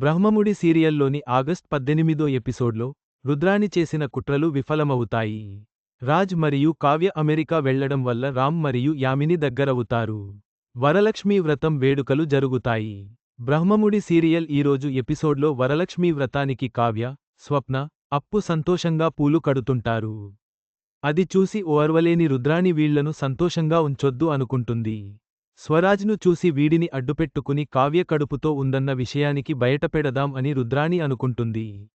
Brahmamudi సీరియల్లోని August పద్దెనిమిదో ఎపిసోడ్లో రుద్రాణి చేసిన కుట్రలు విఫలమవుతాయి. రాజ్ మరియు కావ్య అమెరికా వెళ్ళడం వల్ల రామ్ మరియు యామిని దగ్గరవుతారు. వరలక్ష్మీ వ్రతం వేడుకలు జరుగుతాయి. బ్రహ్మముడి సీరియల్ ఈరోజు ఎపిసోడ్లో వరలక్ష్మీ వ్రతానికి కావ్య స్వప్న అప్పు సంతోషంగా పూలు కడుతుంటారు. అది చూసి ఓర్వలేని రుద్రాణి వీళ్ళను సంతోషంగా ఉంచొద్దు అనుకుంటుంది. స్వరాజ్ను చూసి వీడిని అడ్డుపెట్టుకుని కావ్య కడుపుతో ఉందన్న విషయానికి బయటపెడదాం అని రుద్రాణి అనుకుంటుంది.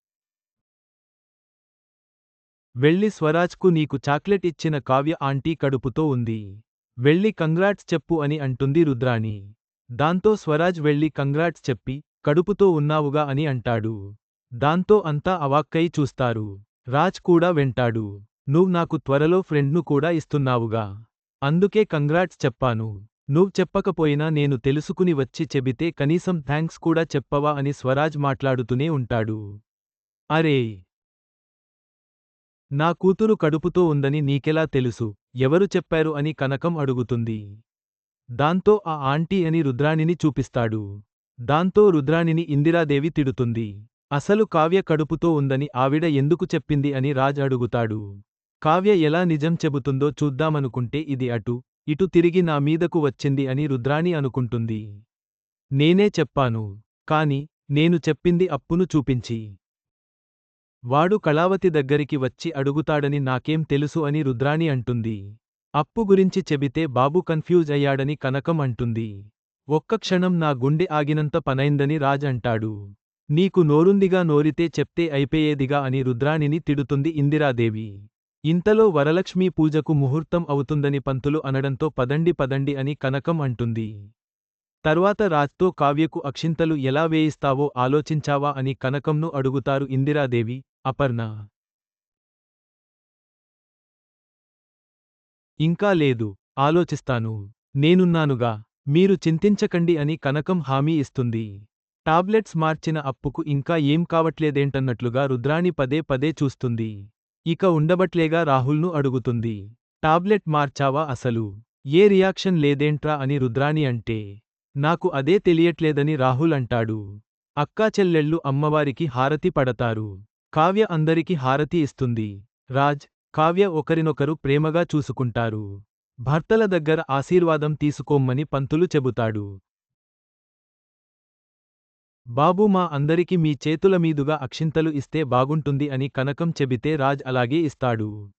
వెళ్ళి స్వరాజ్కు నీకు చాక్లెట్ ఇచ్చిన కావ్య ఆంటీ కడుపుతో ఉంది. వెళ్ళి కంగ్రాట్స్ చెప్పు అని అంటుంది రుద్రాణి. దాంతో స్వరాజ్ వెళ్ళి కంగ్రాట్స్ చెప్పి కడుపుతో ఉన్నావుగా అని అంటాడు. దాంతో అంతా అవాక్కై చూస్తారు. రాజ్ కూడా వెంటాడు. నువ్వు నాకు త్వరలో ఫ్రెండ్ను కూడా ఇస్తున్నావుగా. అందుకే కంగ్రాట్స్ చెప్పాను. నువ్వు చెప్పకపోయినా నేను తెలుసుకుని వచ్చి చెబితే కనీసం థ్యాంక్స్ కూడా చెప్పవా అని స్వరాజ్ మాట్లాడుతూనే ఉంటాడు. అరే! నా కూతురు కడుపుతో ఉందని నీకెలా తెలుసు? ఎవరు చెప్పారు అని కనకం అడుగుతుంది. దాంతో ఆ ఆంటీ అని రుద్రాణిని చూపిస్తాడు. దాంతో రుద్రాణిని ఇందిరాదేవి తిడుతుంది. అసలు కావ్య కడుపుతో ఉందని ఆవిడ ఎందుకు చెప్పింది అని రాజ్ అడుగుతాడు. కావ్య ఎలా నిజం చెబుతుందో చూద్దామనుకుంటే ఇది అటు ఇటు తిరిగి నా మీదకు వచ్చింది అని రుద్రాణి అనుకుంటుంది. నేనే చెప్పాను కాని నేను చెప్పింది అప్పును చూపించి. వాడు కళావతి దగ్గరికి వచ్చి అడుగుతాడని నాకేం తెలుసు అని రుద్రాణి అంటుంది. అప్పు గురించి చెబితే బాబు కన్ఫ్యూజ్ అయ్యాడని కనకం అంటుంది. ఒక్క క్షణం నా గుండె ఆగినంత పనైందని రాజ్ అంటాడు. నీకు నోరుందిగా నోరితే చెప్తే అయిపోయేదిగా అని రుద్రాణిని తిడుతుంది ఇందిరాదేవి. ఇంతలో వరలక్ష్మీ పూజకు ముహూర్తం అవుతుందని పంతులు అనడంతో పదండి పదండి అని కనకం అంటుంది. తర్వాత రాజ్తో కావ్యకు అక్షింతలు ఎలా వేయిస్తావో ఆలోచించావా అని కనకంను అడుగుతారు ఇందిరాదేవి అపర్ణ. ఇంకా లేదు ఆలోచిస్తాను. నేనున్నానుగా మీరు చింతించకండి అని కనకం హామీ ఇస్తుంది. టాబ్లెట్స్ మార్చిన అప్పుకు ఇంకా ఏం కావట్లేదేంటన్నట్లుగా రుద్రాణి పదే పదే చూస్తుంది. ఇక ఉండబట్లేగా రాహుల్ను అడుగుతుంది. టాబ్లెట్ మార్చావా అసలు? ఏ రియాక్షన్ లేదేంట్రా అని రుద్రాణి అంటే నాకు అదే తెలియట్లేదని రాహుల్ అంటాడు. అక్కాచెల్లెళ్ళు అమ్మవారికి హారతి పడతారు. కావ్య అందరికి హారతి ఇస్తుంది. రాజ్ కావ్య ఒకరినొకరు ప్రేమగా చూసుకుంటారు. భర్తల దగ్గర ఆశీర్వాదం తీసుకోమ్మని పంతులు చెబుతాడు. బాబు మా అందరికి మీ చేతుల మీదుగా అక్షింతలు ఇస్తే బాగుంటుంది అని కనకం చెబితే రాజ్ అలాగే ఇస్తాడు.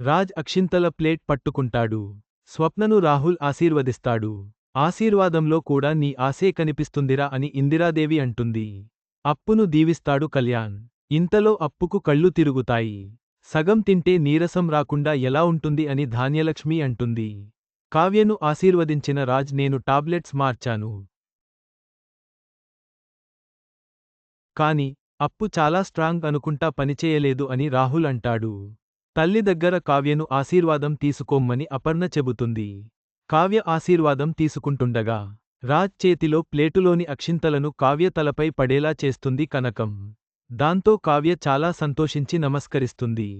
రాజ్ అక్షింతల ప్లేట్ పట్టుకుంటాడు. స్వప్నను రాహుల్ ఆశీర్వదిస్తాడు. ఆశీర్వాదంలో కూడా నీ ఆశే కనిపిస్తుందిరా అని ఇందిరాదేవి అంటుంది. అప్పును దీవిస్తాడు కళ్యాణ్. ఇంతలో అప్పుకు కళ్ళు తిరుగుతాయి. సగం తింటే నీరసం రాకుండా ఎలా ఉంటుంది అని ధాన్యలక్ష్మి అంటుంది. కావ్యను ఆశీర్వదించిన రాజ్ నేను టాబ్లెట్స్ మార్చాను. కాని అప్పు చాలా స్ట్రాంగ్ అనుకుంటా పనిచేయలేదు అని రాహుల్ అంటాడు. తల్లి దగ్గర కావ్యను ఆశీర్వాదం తీసుకోమ్మని అపర్ణ చెబుతుంది. కావ్య ఆశీర్వాదం తీసుకుంటుండగా రాజ్ చేతిలో ప్లేటులోని అక్షింతలను కావ్య తలపై పడేలా చేస్తుంది కనకం. దాంతో కావ్య చాలా సంతోషించి నమస్కరిస్తుంది.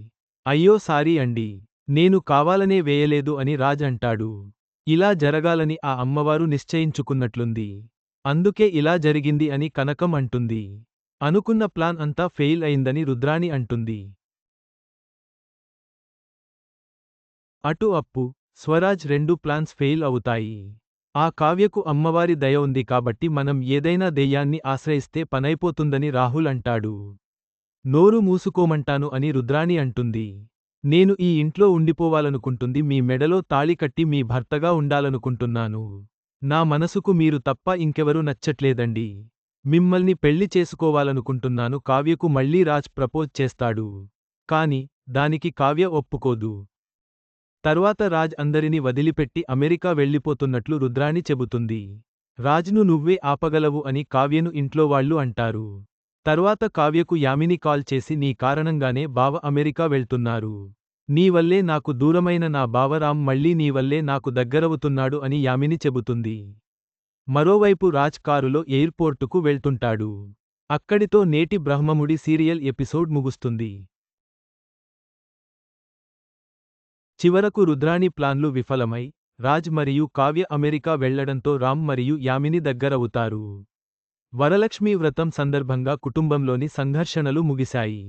అయ్యో సారీ అండి నేను కావాలనే వేయలేదు అని రాజ్ అంటాడు. ఇలా జరగాలని ఆ అమ్మవారు నిశ్చయించుకున్నట్లుంది. అందుకే ఇలా జరిగింది అని కనకం అంటుంది. అనుకున్న ప్లాన్ అంతా ఫెయిల్ అయిందని రుద్రాణి అంటుంది. అటు అప్పు స్వరాజ్ రెండు ప్లాన్స్ ఫెయిల్ అవుతాయి. ఆ కావ్యకు అమ్మవారి దయ ఉంది కాబట్టి మనం ఏదైనా దెయ్యాన్ని ఆశ్రయిస్తే పనైపోతుందని రాహుల్ అంటాడు. నోరు మూసుకోమంటాను అని రుద్రాణి అంటుంది. నేను ఈ ఇంట్లో ఉండిపోవాలనుకుంటుంది మీ మెడలో తాళి కట్టి మీ భర్తగా ఉండాలనుకుంటున్నాను. నా మనసుకు మీరు తప్ప ఇంకెవరూ నచ్చట్లేదండి. మిమ్మల్ని పెళ్ళి చేసుకోవాలనుకుంటున్నాను కావ్యకు మళ్ళీ రాజ్ ప్రపోజ్ చేస్తాడు. కాని దానికి కావ్య ఒప్పుకోదు. తర్వాత రాజ్ అందరిని వదిలిపెట్టి అమెరికా వెళ్ళిపోతున్నట్లు రుద్రాణి చెబుతుంది. రాజ్ను నువ్వే ఆపగలవు అని కావ్యను ఇంట్లోవాళ్ళు అంటారు. తర్వాత కావ్యకు యామిని కాల్ చేసి నీ కారణంగానే బావ అమెరికా వెళ్తున్నారు. నీ వల్లే నాకు దూరమైన నా బావరాం మళ్ళీ నీ వల్లే నాకు దగ్గరవుతున్నాడు అని యామిని చెబుతుంది. మరోవైపు రాజ్ కారులో ఎయిర్పోర్టుకు వెళ్తుంటాడు. అక్కడితో నేటి బ్రహ్మముడి సీరియల్ ఎపిసోడ్ ముగుస్తుంది. చివరకు రుద్రాణి ప్లాన్లు విఫలమై రాజ్ మరియు కావ్య అమెరికా వెళ్ళడంతో రామ్ మరియు యామిని దగ్గరవుతారు. వరలక్ష్మీ వ్రతం సందర్భంగా కుటుంబంలోని సంఘర్షణలు ముగిశాయి.